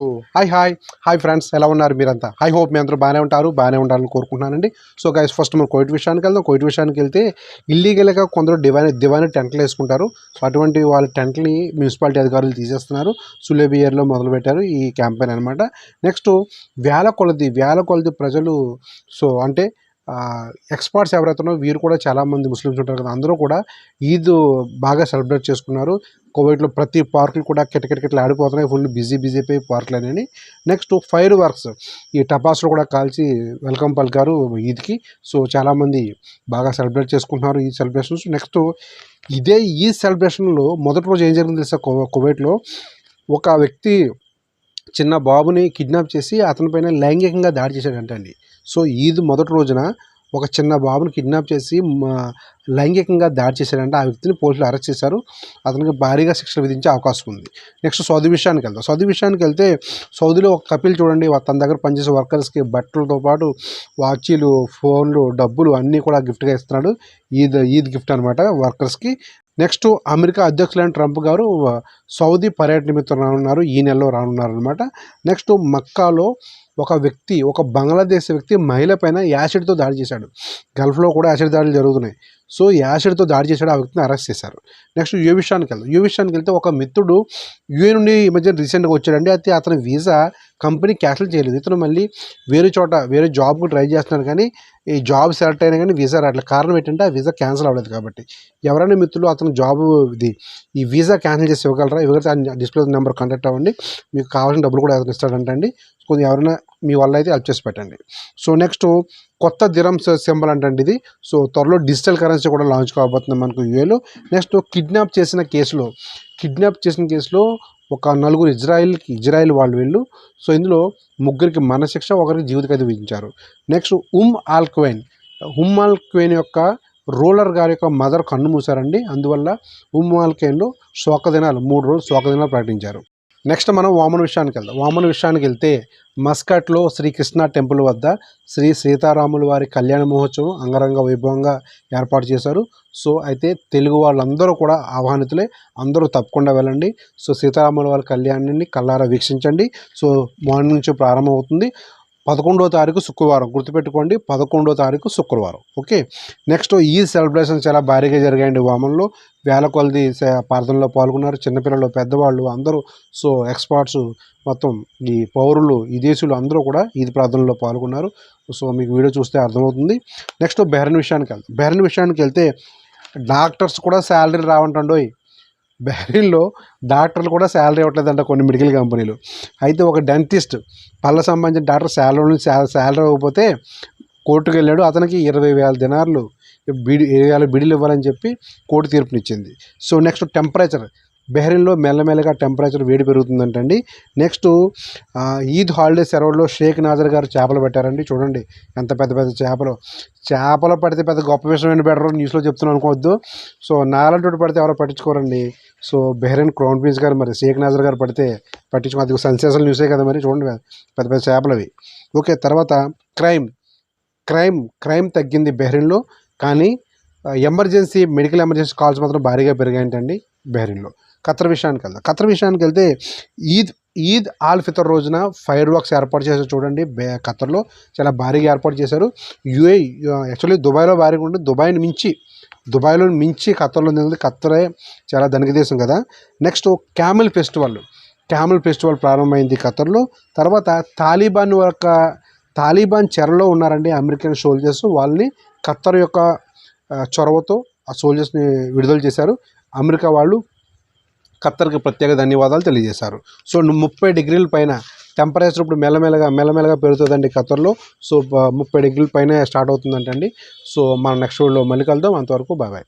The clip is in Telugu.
Hi hi. Hi friends. ఎలా ఉన్నారు మీరంతా? ఐ హోప్ మీ అందరూ బాగానే ఉంటారు బాగానే ఉండాలని కోరుకుంటున్నానండి. సో గైస్ ఫస్ట్ మనం కోవిడ్ విషయానికి వెళ్దాం. కోవిడ్ విషయానికి వెళ్తే ఇల్లీగల్గా కొందరు డివైన్ దివాని టెంట్లు వేసుకుంటారు. సో అటువంటి వాళ్ళ టెంట్ని మున్సిపాలిటీ అధికారులు తీసేస్తున్నారు. సులేబియర్లో మొదలుపెట్టారు ఈ క్యాంపెయిన్ అనమాట నెక్స్ట్ వేల కొలది వేల కొలది ప్రజలు సో అంటే ఎక్స్పర్ట్స్ ఎవరైతున్నారో వీరు కూడా చాలామంది ముస్లిమ్స్ ఉంటారు కదా అందరూ కూడా ఈద్ బాగా సెలబ్రేట్ చేసుకున్నారు. కోవిడ్లో ప్రతి పార్కులు కూడా కిటకిటకిట్లు ఆడిపోతున్నాయి ఫుల్ బిజీ బిజీ అయిపోయి పార్కులు అని నెక్స్ట్ ఫైర్ వర్క్స్ ఈ టపాసులు కూడా కాల్చి వెల్కమ్ పలికారు ఈద్కి. సో చాలామంది బాగా సెలబ్రేట్ చేసుకుంటున్నారు ఈ సెలబ్రేషన్స్. నెక్స్ట్ ఇదే ఈ సెలబ్రేషన్లో మొదటి రోజు ఏం జరిగింది తెలుసా కో ఒక వ్యక్తి చిన్న బాబుని కిడ్నాప్ చేసి అతనిపైన లైంగికంగా దాడి చేశాడంటండి. సో ఈద్ మొదటి రోజున ఒక చిన్న బాబుని కిడ్నాప్ చేసి లైంగికంగా దాడి చేశాడంటే ఆ వ్యక్తిని పోలీసులు అరెస్ట్ చేశారు. అతనికి భారీగా శిక్ష విధించే అవకాశం ఉంది. నెక్స్ట్ సౌదీ విషయానికి వెళ్తాం సౌదీ విషయానికి వెళ్తే సౌదీలో ఒక కపిల్ చూడండి తన దగ్గర పనిచేసే వర్కర్స్కి బట్టలతో పాటు వాచీలు ఫోన్లు డబ్బులు అన్నీ కూడా గిఫ్ట్గా ఇస్తున్నాడు. ఈద్ ఈద్ గిఫ్ట్ అనమాట వర్కర్స్కి. నెక్స్ట్ అమెరికా అధ్యక్షులైన ట్రంప్ గారు సౌదీ పర్యటన నిమిత్తం రానున్నారు. ఈ నెలలో రానున్నారు అనమాట నెక్స్ట్ మక్కాలో ఒక వ్యక్తి ఒక బంగ్లాదేశ్ వ్యక్తి మహిళ పైన యాసిడ్తో దాడి చేశాడు. గల్ఫ్లో కూడా యాసిడ్ దాడులు జరుగుతున్నాయి. సో యాసిడ్తో దాడి చేశాడు ఆ వ్యక్తిని అరెస్ట్ చేశారు. నెక్స్ట్ యూ విషయానికి వెళ్దాం. యూ విషయానికి వెళ్తే ఒక మిత్రుడు యూఏ నుండి ఈ మధ్య రీసెంట్గా వచ్చాడండి. అయితే అతని వీసా కంపెనీ క్యాన్సిల్ చేయలేదు. ఇతను మళ్ళీ వేరే చోట వేరే జాబ్కు ట్రై చేస్తున్నాడు కానీ ఈ జాబ్ సెలెక్ట్ అయినా కానీ వీసా రావట్లేదు కారణం ఏంటంటే ఆ వీసా క్యాన్సిల్ అవ్వలేదు కాబట్టి. ఎవరైనా మిత్రులు అతను జాబ్ ఇది ఈ వీసా క్యాన్సిల్ చేసి ఇవ్వగలరా? ఇవ్వగలిగితే డిస్ప్లే నెంబర్ కాంటాక్ట్ అవ్వండి మీకు కావాల్సిన డబ్బులు కూడా అతను ఇస్తాడంట అండి కొద్దిగా ఎవరైనా మీ వల్ల అయితే హెల్ప్ చేసి పెట్టండి. సో నెక్స్ట్ కొత్త దిరం సింబల్ అంటండి ఇది. సో త్వరలో డిజిటల్ కరెన్సీ కూడా లాంచ్ కాబోతుంది మనకు యూఏలో. నెక్స్ట్ కిడ్నాప్ చేసిన కేసులో కిడ్నాప్ చేసిన కేసులో ఒక నలుగురు ఇజ్రాయిల్కి ఇజ్రాయిల్ వాళ్ళు వీళ్ళు. సో ఇందులో ముగ్గురికి మరణశిక్ష ఒకరికి జీవిత ఖైదు విధించారు. నెక్స్ట్ ఉమ్ ఆల్క్వైన్ ఉమ్ ఆల్క్వైన్ యొక్క రూలర్ గారి యొక్క మదర్ కన్ను మూసారండి అందువల్ల ఉమ్ ఆల్ క్వైన్లో శోక దినాలు మూడు రోజులు శోక దినాలు ప్రకటించారు. నెక్స్ట్ మనం వామన విషయానికి వెళ్దాం. వామన విషయానికి వెళ్తే మస్కట్లో శ్రీకృష్ణ టెంపుల్ వద్ద శ్రీ సీతారాములు వారి కళ్యాణ మహోత్సవం అంగరంగ వైభవంగా ఏర్పాటు చేశారు. సో అయితే తెలుగు వాళ్ళందరూ కూడా ఆహ్వానితులే. అందరూ తప్పకుండా వెళ్ళండి. సో సీతారాముల వారి కళ్యాణాన్ని కల్లారా వీక్షించండి. సో మార్నింగ్ నుంచి ప్రారంభమవుతుంది. పదకొండో తారీఖు శుక్రవారం. గుర్తుపెట్టుకోండి పదకొండో తారీఖు శుక్రవారం. ఓకే? నెక్స్ట్ ఈ సెలబ్రేషన్ చాలా భారీగా జరిగాయండి వామన్లో. వేల కొలది ప్రార్థనలో పాల్గొన్నారు. చిన్నపిల్లలు పెద్దవాళ్ళు అందరూ సో ఎక్స్పర్ట్స్ మొత్తం ఈ పౌరులు ఈ దేశీయులు అందరూ కూడా ఈద్ ప్రార్థనలో పాల్గొన్నారు. సో మీకు వీడియో చూస్తే అర్థమవుతుంది. నెక్స్ట్ బెహరన్ విషయానికి వెళ్తాం బెహరన్ విషయానికి వెళ్తే డాక్టర్స్ కూడా శాలరీ రావంటండోయ్. బెహ్రీన్లో డాక్టర్లు కూడా శాలరీ ఇవ్వట్లేదంట కొన్ని మెడికల్ కంపెనీలు. అయితే ఒక డెంటిస్ట్ పళ్ళ సంబంధించిన డాక్టర్ శాలరీ శాలరీ ఇవ్వకపోతే కోర్టుకు వెళ్ళాడు. అతనికి ఇరవై వేల దినార్లు బిడి ఇరవై వేల బిడిలు ఇవ్వాలని చెప్పి కోర్టు తీర్పునిచ్చింది. So next temperature. బెహ్రీన్లో మెల్లమెల్లగా టెంపరేచర్ వేడి పెరుగుతుందంటండి. నెక్స్ట్ ఈద్ హాలిడే సెరవుల్లో షేక్ నాజర్ గారు చేపలు పెట్టారండి. చూడండి ఎంత పెద్ద పెద్ద చేపలు. చేపలు పడితే పెద్ద గొప్ప విషయం ఏంటి బెటర్ న్యూస్లో చెప్తున్నాను అనుకోవద్దు. సో నాలంటి పడితే ఎవరో పట్టించుకోరండి. సో బెహ్రెన్ క్రౌన్ ప్రిన్స్ గారు మరి షేక్ నాజర్ గారు పడితే పట్టించుకో అది సెన్సేషన్ న్యూసే కదా మరి చూడండి పెద్ద పెద్ద చేపలు అవి. ఓకే తర్వాత క్రైమ్. క్రైమ్ క్రైమ్ తగ్గింది బెహ్రెన్లో. కానీ ఎమర్జెన్సీ మెడికల్ ఎమర్జెన్సీ కాల్స్ మాత్రం భారీగా పెరిగాయంటండి బెహ్రెన్లో. ఖతర్ విషయానికి వెళ్దాం. ఖతర్ విషయానికి వెళ్తే ఈద్ ఈద్ ఆల్ ఫితర్ రోజున ఫైర్ వర్క్స్ ఏర్పాటు చేశారు చూడండి. బే ఖతర్లో చాలా భారీగా ఏర్పాటు చేశారు. యుఏ యాక్చువల్లీ దుబాయ్లో భారీగా ఉంటుంది దుబాయ్ని మించి దుబాయ్లో మించి ఖతర్లో ఉంది ఖత్తరే చాలా ధనిక దేశం కదా. Next camel festival camel festival ప్రారంభమైంది ఖతర్లో. తర్వాత తాలిబాన్ యొక్క తాలిబాన్ చెరలో ఉన్నారండి అమెరికన్ సోల్జర్స్ వాళ్ళని ఖత్తర్ యొక్క చొరవతో ఆ సోల్జర్స్ని విడుదల చేశారు. అమెరికా వాళ్ళు ఖత్తర్కి ప్రత్యేక ధన్యవాదాలు తెలియజేశారు. సో ముప్పై డిగ్రీల పైన టెంపరేచర్ ఇప్పుడు మెల్లమెల్లగా మెల్లమెల్లగా పెరుగుతుందండి ఖత్తర్లో. సో ముప్పై డిగ్రీల పైన స్టార్ట్ అవుతుందంటండి. సో మన నెక్స్ట్ వీడియోలో మళ్ళీ కలుద్దాం. అంతవరకు బాయ్ బాయ్